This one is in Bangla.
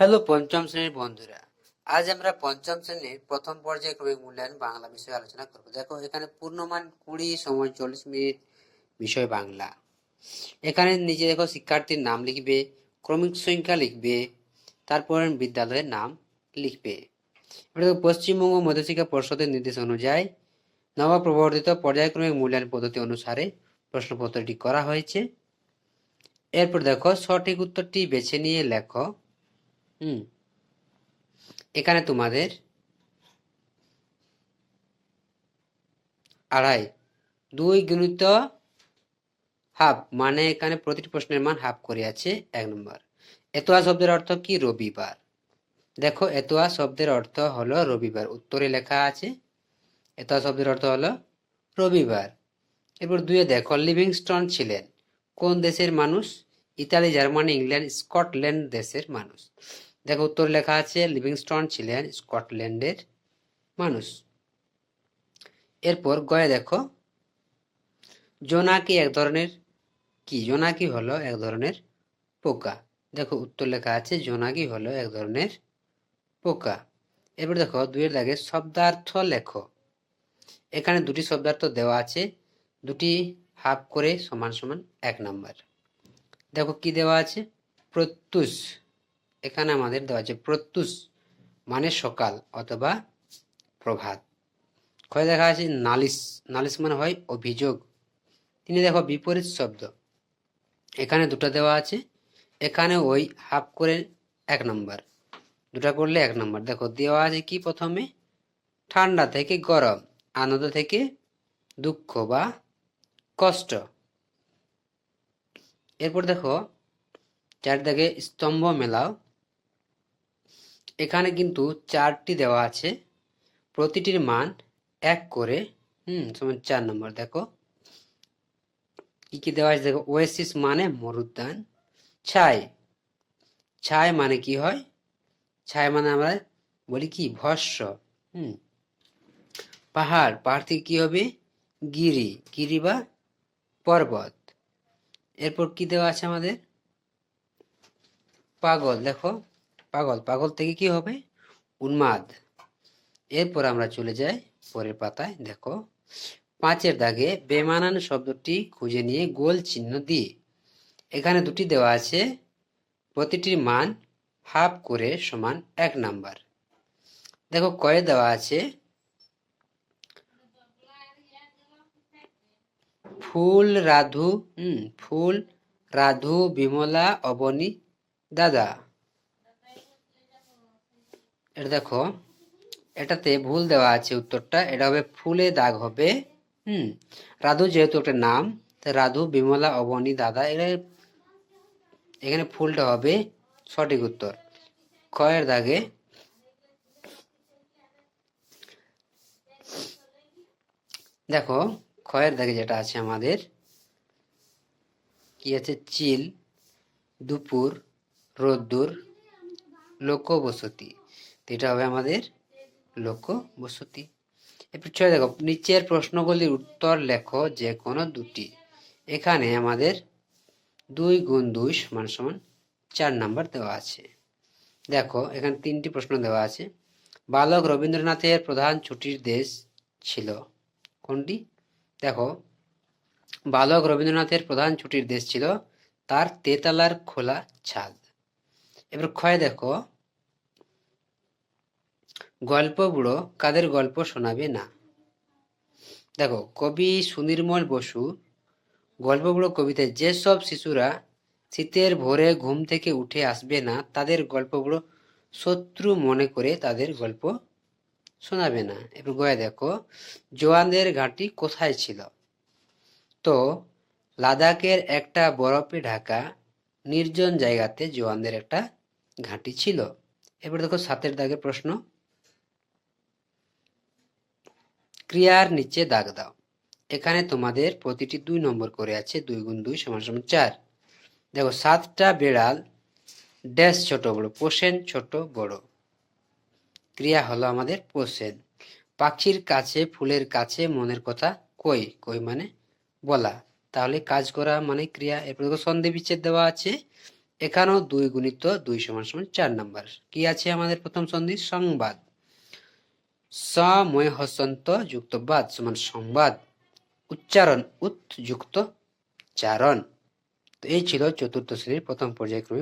হ্যালো, পঞ্চম শ্রেণির বন্ধুরা। আজ আমরা পঞ্চম শ্রেণির প্রথম পর্যায়ে পর্যায়ক্রমিক মূল্যায়ন বাংলা বিষয়ে আলোচনা করব। দেখো, এখানে পূর্ণমান কুড়ি সময় চল্লিশ মিনিট বিষয় বাংলা। এখানে নিজে দেখো শিক্ষার্থীর নাম লিখবে, ক্রমিক সংখ্যা লিখবে, তারপর বিদ্যালয়ের নাম লিখবে। এবার দেখো, পশ্চিমবঙ্গ মধ্যশিক্ষা পর্ষদের নির্দেশ অনুযায়ী নবপ্রবর্তিত পর্যায়ক্রমিক মূল্যায়ন পদ্ধতি অনুসারে প্রশ্নপত্রটি করা হয়েছে। এরপর দেখো, সঠিক উত্তরটি বেছে নিয়ে লেখো। হুম। এখানে তোমাদের আড়াই, দুই গুণিত হাফ মানে এখানে প্রতিটি প্রশ্নের মান হাফ করে আছে এক নম্বর। এতোয়া শব্দের অর্থ কি? রবিবার। দেখো, এতোয়া শব্দের অর্থ হলো রবিবার। উত্তরে লেখা আছে, এতোয়া শব্দের অর্থ হলো রবিবার। এরপর দুয়ে দেখো, লিভিংস্টন ছিলেন। কোন দেশের মানুষ? ইতালি, জার্মানি, ইংল্যান্ড, স্কটল্যান্ড দেশের মানুষ। দেখো উত্তর লেখা আছে, লিভিংস্টন ছিলেন স্কটল্যান্ডের মানুষ। এরপর গয়ে দেখো, জোনাকি এক ধরনের কি? জোনাকি হলো এক ধরনের পোকা। দেখো উত্তর লেখা আছে, জোনাকি হলো এক ধরনের পোকা। এরপর দেখো, দুইয়ের দাগে শব্দার্থ লেখো। এখানে দুটি শব্দার্থ দেওয়া আছে, দুটি হাফ করে সমান সমান এক নাম্বার। দেখো কি দেওয়া আছে? প্রত্যুষ। এখানে আমাদের দেওয়া আছে প্রত্যুষ মানে সকাল অথবা প্রভাত। ক্ষয় দেখা আছে নালিশ নালিশ মানে হয় অভিযোগ। তিনি দেখো বিপরীত শব্দ। এখানে দুটো দেওয়া আছে, এখানে ওই হাফ করে এক নম্বর। দুটা করলে এক নম্বর। দেখো দেওয়া আছে কি প্রথমে? ঠান্ডা থেকে গরম, আনন্দ থেকে দুঃখ বা কষ্ট। এরপর দেখো চারদিকে স্তম্ভ মেলাও। এখানে কিন্তু চারটি দেওয়া আছে। প্রতিটির মান এক করে, হুম, সমান চার নম্বর, দেখো। কি কি দেওয়া আছে? দেখো, ওয়েসিস মানে মরুদ্যান। ছাই ছাই মানে কি হয়? ছাই মানে আমরা বলি কি? ভস্য, হুম। পাহাড় পাহাড় থেকে কি হবে? গিরি গিরি বা পর্বত। এরপর কি দেওয়া আছে আমাদের? পাগল, দেখো। পাগল পাগল থেকে কি হবে? উন্মাদ। এরপর আমরা চলে যাই পরের পাতায়, দেখো। পাঁচের দাগে বেমানান শব্দটি খুঁজে নিয়ে গোল চিহ্ন দিয়ে। এখানে দুটি দেওয়া আছে, প্রতিটির মান হাফ করে সমান এক নাম্বার। দেখো, কয়ে দেওয়া আছে, ফুল রাধু, হুম, ফুল রাধু, বিমলা, অবনী, দাদা। এটা দেখো, এটাতে ভুল দেওয়া আছে উত্তরটা। এটা হবে ফুলে দাগ হবে, হুম। রাধু যেহেতু একটা নাম রাধু, বিমলা, অবনী, দাদা এটা এখানে ফুলটা হবে সঠিক উত্তর। ক্ষয়ের দাগে, দেখো ক্ষয়ের দাগে যেটা আছে আমাদের, কি আছে? চিল, দুপুর, রোদ্দুর, লোকবসতি। এটা হবে আমাদের লক্ষ্য লোকবসতি এরপর ছয়, দেখো, নিচের প্রশ্নগুলির উত্তর লেখো যে কোনো দুটি। এখানে আমাদের দুই গুণ দুই সমান সমান চার নাম্বার দেওয়া আছে। দেখো, এখানে তিনটি প্রশ্ন দেওয়া আছে। বালক রবীন্দ্রনাথের প্রধান ছুটির দেশ ছিল কোনটি? দেখো, বালক রবীন্দ্রনাথের প্রধান ছুটির দেশ ছিল তার তেতালার খোলা ছাদ। এবার ক্ষয় দেখো গল্প বুড়ো কাদের গল্প শোনাবে না? দেখো, কবি সুনির্মল বসু, গল্প বুড়ো কবিতায় যেসব শিশুরা শীতের ভোরে ঘুম থেকে উঠে আসবে না, তাদের গল্প বুড়ো শত্রু মনে করে তাদের গল্প শোনাবে না। এবার গয়া দেখো, জোয়ানদের ঘাঁটি কোথায় ছিল? তো, লাদাখের একটা বরফে ঢাকা, নির্জন জায়গাতে জোয়ানদের একটা ঘাঁটি ছিল। এবার দেখো সাতের দাগের প্রশ্ন ক্রিয়ার নিচে দাগ দাও। এখানে তোমাদের প্রতিটি দুই নম্বর করে আছে দুই গুণ দুই সমান সমান চার। দেখো, সাতটা বেড়াল, ড্যাশ ছোট বড়, পোষেন ছোট বড়। ক্রিয়া হলো আমাদের পোষেন। পাখির কাছে, ফুলের কাছে মনের কথা কই কই মানে বলা। তাহলে কাজ করা মানে ক্রিয়া। এরপর দেখো, সন্ধি বিচ্ছেদ দেওয়া আছে। এখানেও দুই গুণিত দুই সমান সমান চার নাম্বার। কি আছে আমাদের প্রথম সন্ধি? সংবাদ। সময় হসন্ত যুক্ত বাদ সমান সংবাদ উচ্চারণ উৎ যুক্ত চারণ তো এই ছিল চতুর্থ শ্রেণির প্রথম পর্যায়ক্রমিক